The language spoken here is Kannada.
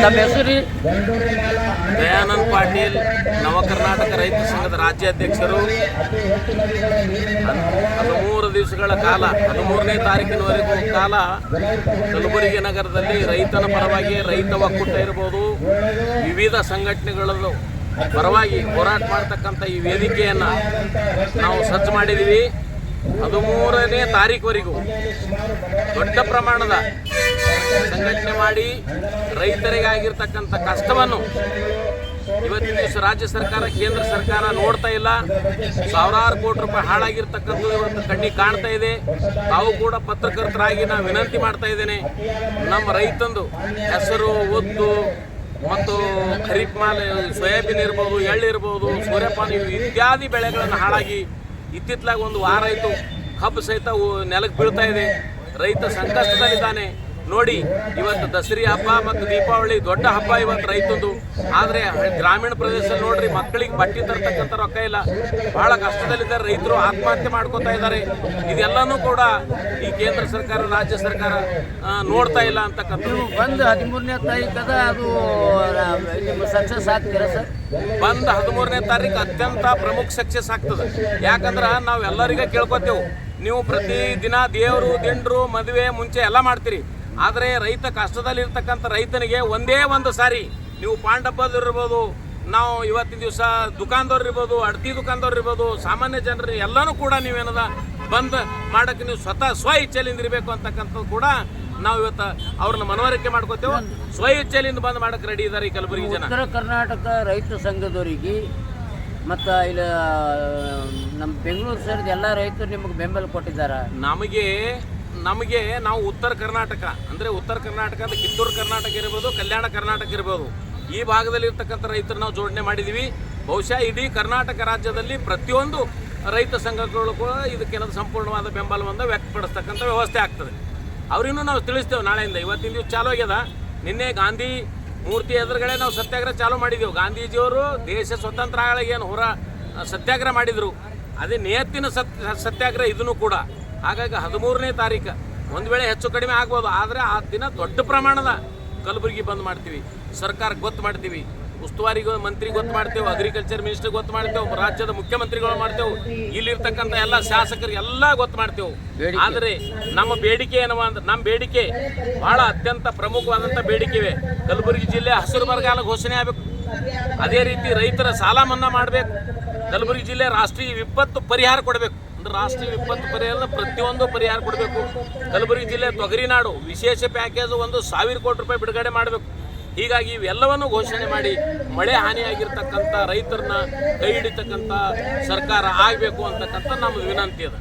ನಮ್ಮ ಹೆಸರು ದಯಾನಂದ್ ಪಾಟೀಲ್ ನವ ಕರ್ನಾಟಕ ರೈತ ಸಂಘದ ರಾಜ್ಯಾಧ್ಯಕ್ಷರು. ಹದಿಮೂರು ದಿವಸಗಳ ಕಾಲ, ಹದಿಮೂರನೇ ತಾರೀಕಿನವರೆಗೂ ಕಾಲ ಕಲಬುರಗಿ ನಗರದಲ್ಲಿ ರೈತನ ಪರವಾಗಿ ರೈತ ಒಕ್ಕೂಟ ಇರ್ಬೋದು. ವಿವಿಧ ಸಂಘಟನೆಗಳಲ್ಲೂ ಪರವಾಗಿ ಹೋರಾಟ ಮಾಡ್ತಕ್ಕಂಥ ಈ ವೇದಿಕೆಯನ್ನು ನಾವು ಸಜ್ಜು ಮಾಡಿದ್ದೀವಿ. ಹದಿಮೂರನೇ ತಾರೀಕುವರೆಗೂ ದೊಡ್ಡ ಪ್ರಮಾಣದ ಸಂಘಟನೆ ಮಾಡಿ ರೈತರಿಗಾಗಿರ್ತಕ್ಕಂಥ ಕಷ್ಟವನ್ನು ಇವತ್ತಿನ ದಿವಸ ರಾಜ್ಯ ಸರ್ಕಾರ, ಕೇಂದ್ರ ಸರ್ಕಾರ ನೋಡ್ತಾ ಇಲ್ಲ. ಸಾವಿರಾರು ಕೋಟಿ ರೂಪಾಯಿ ಹಾಳಾಗಿರ್ತಕ್ಕಂಥ ಇವತ್ತು ಕಣ್ಣಿಗೆ ಕಾಣ್ತಾ ಇದೆ. ತಾವು ಕೂಡ ಪತ್ರಕರ್ತರಾಗಿ ನಾನು ವಿನಂತಿ ಮಾಡ್ತಾ ಇದ್ದೇನೆ. ನಮ್ಮ ರೈತಂದು ಹೆಸರು, ಒದ್ದು ಮತ್ತು ಖರೀಫ್ ಮಾಲ್, ಸೋಯಾಬೀನ್ ಇರ್ಬೋದು ಎಳ್ಳಿರ್ಬೋದು ಸೂರ್ಯಪಾನ ಇತ್ಯಾದಿ ಬೆಳೆಗಳನ್ನು ಹಾಳಾಗಿ ಇತ್ತಿತ್ತಲಾಗ ಒಂದು ವಾರ ಆಯಿತು. ಕಬ್ಬು ಸಹಿತ ನೆಲಕ್ಕೆ ಬೀಳ್ತಾ ಇದೆ. ರೈತ ಸಂಕಷ್ಟದಲ್ಲಿದ್ದಾನೆ. ನೋಡಿ ಇವತ್ತು ದಸರಿ ಹಬ್ಬ ಮತ್ತು ದೀಪಾವಳಿ ದೊಡ್ಡ ಹಬ್ಬ ಇವತ್ತು ರೈತಂದು. ಆದರೆ ಗ್ರಾಮೀಣ ಪ್ರದೇಶದಲ್ಲಿ ನೋಡ್ರಿ ಮಕ್ಕಳಿಗೆ ಬಟ್ಟೆ ತರ್ತಕ್ಕಂಥ ರೊಕ್ಕ ಇಲ್ಲ. ಬಹಳ ಕಷ್ಟದಲ್ಲಿದ್ದಾರೆ ರೈತರು ಆತ್ಮಹತ್ಯೆ ಮಾಡ್ಕೋತಾ ಇದ್ದಾರೆ. ಇದೆಲ್ಲನೂ ಕೂಡ ಈ ಕೇಂದ್ರ ಸರ್ಕಾರ ರಾಜ್ಯ ಸರ್ಕಾರ ನೋಡ್ತಾ ಇಲ್ಲ ಅಂತಕ್ಕಂಥದ್ದು. ಬಂದು ಹದಿಮೂರನೇ ತಾರೀಕದ ಅದು ಸಕ್ಸಸ್ ಆಗ್ತೀರಾ ಸರ್? ಬಂದ್ ಹದಿಮೂರನೇ ತಾರೀಕು ಅತ್ಯಂತ ಪ್ರಮುಖ ಸಕ್ಸಸ್ ಆಗ್ತದೆ. ಯಾಕಂದ್ರೆ ನಾವು ಎಲ್ಲರಿಗೆ ಕೇಳ್ಕೊತೇವೆ ನೀವು ಪ್ರತಿ ದಿನ ದೇವರು ದಿಂಡ್ರು ಮದುವೆ ಮುಂಚೆ ಎಲ್ಲ ಮಾಡ್ತೀರಿ. ಆದರೆ ರೈತ ಕಷ್ಟದಲ್ಲಿರ್ತಕ್ಕಂಥ ರೈತನಿಗೆ ಒಂದೇ ಒಂದು ಸಾರಿ ನೀವು ಪಾಂಡಬ್ಬರು ಇರ್ಬೋದು ನಾವು ಇವತ್ತಿನ ದಿವಸ ದುಕಾನ್ದವ್ರು ಇರ್ಬೋದು ಅಡ್ತಿ ದುಕಾನ್ದವ್ರು ಇರ್ಬೋದು ಸಾಮಾನ್ಯ ಜನರು ಎಲ್ಲನೂ ಕೂಡ ನೀವೇನದ ಬಂದ್ ಮಾಡೋಕ್ಕೆ ನೀವು ಸ್ವತಃ ಸ್ವ ಇಚ್ಛೆಲಿಂದ ಇರಬೇಕು ಅಂತಕ್ಕಂಥದ್ದು ಕೂಡ ನಾವು ಇವತ್ತು ಅವ್ರನ್ನ ಮನವರಿಕೆ ಮಾಡ್ಕೋತೇವೆ. ಸ್ವ ಇಚ್ಛೆಲಿಂದ ಬಂದ್ ಮಾಡೋಕ್ಕೆ ರೆಡಿ ಇದ್ದಾರೆ ಈ ಕಲಬುರಗಿ ಜನ. ಉತ್ತರ ಕರ್ನಾಟಕ ರೈತ ಸಂಘದವರಿಗೆ ಮತ್ತು ಇಲ್ಲಿ ನಮ್ಮ ಬೆಂಗಳೂರು ಸೇರಿದ ಎಲ್ಲ ರೈತರು ನಿಮಗೆ ಬೆಂಬಲ ಕೊಟ್ಟಿದ್ದಾರೆ. ನಮಗೆ ನಮಗೆ ನಾವು ಉತ್ತರ ಕರ್ನಾಟಕ, ಅಂದರೆ ಉತ್ತರ ಕರ್ನಾಟಕ ಅಂದರೆ ಕಿತ್ತೂರು ಕರ್ನಾಟಕ ಇರ್ಬೋದು, ಕಲ್ಯಾಣ ಕರ್ನಾಟಕ ಇರ್ಬೋದು. ಈ ಭಾಗದಲ್ಲಿ ಇರ್ತಕ್ಕಂಥ ರೈತರು ನಾವು ಜೋಡಣೆ ಮಾಡಿದ್ದೀವಿ ಬಹುಶಃ ಇಡೀ ಕರ್ನಾಟಕ ರಾಜ್ಯದಲ್ಲಿ ಪ್ರತಿಯೊಂದು ರೈತ ಸಂಘಗಳು ಕೂಡ ಇದಕ್ಕೇನಾದ್ರು ಸಂಪೂರ್ಣವಾದ ಬೆಂಬಲವನ್ನು ವ್ಯಕ್ತಪಡಿಸ್ತಕ್ಕಂಥ ವ್ಯವಸ್ಥೆ ಆಗ್ತದೆ. ಅವರಿನ್ನೂ ನಾವು ತಿಳಿಸ್ತೇವೆ ನಾಳೆಯಿಂದ. ಇವತ್ತಿನ ದಿವಸ ಚಾಲು ಆಗ್ಯದ. ನಿನ್ನೆ ಗಾಂಧಿ ಮೂರ್ತಿ ಎದುರುಗಡೆ ನಾವು ಸತ್ಯಾಗ್ರಹ ಚಾಲೂ ಮಾಡಿದೆವು. ಗಾಂಧೀಜಿಯವರು ದೇಶ ಸ್ವತಂತ್ರ ಆಗಲಿ ಏನು ಹೊರ ಸತ್ಯಾಗ್ರಹ ಮಾಡಿದರು. ಅದೇ ನಿಯತ್ತಿನ ಸತ್ ಸತ್ಯಾಗ್ರಹ ಇದನ್ನು ಕೂಡ. ಹಾಗಾಗಿ ಹದಿಮೂರನೇ ತಾರೀಕು ಒಂದು ವೇಳೆ ಹೆಚ್ಚು ಕಡಿಮೆ ಆಗ್ಬೋದು. ಆದರೆ ಆ ದಿನ ದೊಡ್ಡ ಪ್ರಮಾಣದ ಕಲಬುರಗಿ ಬಂದ್ ಮಾಡ್ತೀವಿ. ಸರ್ಕಾರಕ್ಕೆ ಗೊತ್ತು ಮಾಡ್ತೀವಿ. ಉಸ್ತುವಾರಿಗೂ ಮಂತ್ರಿ ಗೊತ್ತು ಮಾಡ್ತೇವೆ ಅಗ್ರಿಕಲ್ಚರ್ ಮಿನಿಸ್ಟರ್ ಗೊತ್ತು ಮಾಡ್ತೇವೆ ರಾಜ್ಯದ ಮುಖ್ಯಮಂತ್ರಿಗಳು ಮಾಡ್ತೇವೆ. ಇಲ್ಲಿರ್ತಕ್ಕಂಥ ಎಲ್ಲ ಶಾಸಕರು ಎಲ್ಲ ಗೊತ್ತು ಮಾಡ್ತೇವೆ. ಆದರೆ ನಮ್ಮ ಬೇಡಿಕೆ ಏನವ ಅಂದ್ರೆ ನಮ್ಮ ಬೇಡಿಕೆ ಬಹಳ ಅತ್ಯಂತ ಪ್ರಮುಖವಾದಂಥ ಬೇಡಿಕೆ ಇವೆ ಕಲಬುರಗಿ ಜಿಲ್ಲೆ ಹಸಿರು ಬರಗಾಲ ಘೋಷಣೆ ಆಗಬೇಕು. ಅದೇ ರೀತಿ ರೈತರ ಸಾಲ ಮನ್ನಾ ಮಾಡಬೇಕು. ಕಲಬುರಗಿ ಜಿಲ್ಲೆ ರಾಷ್ಟ್ರೀಯ ವಿಪತ್ತು ಪರಿಹಾರ ಕೊಡಬೇಕು. ರಾಷ್ಟ್ರೀಯ ವಿಪತ್ತು ಪರಿಹಾರ ಪ್ರತಿಯೊಂದು ಪರಿಹಾರ ಕೊಡಬೇಕು. ಕಲಬುರಗಿ ಜಿಲ್ಲೆ ತೊಗರಿನಾಡು ವಿಶೇಷ ಪ್ಯಾಕೇಜ್ ಒಂದು ಸಾವಿರ ಕೋಟಿ ರೂಪಾಯಿ ಬಿಡುಗಡೆ ಮಾಡಬೇಕು. ಹೀಗಾಗಿ ಇವೆಲ್ಲವನ್ನು ಘೋಷಣೆ ಮಾಡಿ ಮಳೆ ಹಾನಿಯಾಗಿರ್ತಕ್ಕಂಥ ರೈತರನ್ನ ಕೈ ಹಿಡಿತಕ್ಕಂಥ ಸರ್ಕಾರ ಆಗಬೇಕು ಅಂತಕ್ಕಂಥ ನಮ್ಮ ವಿನಂತಿ ಅದ.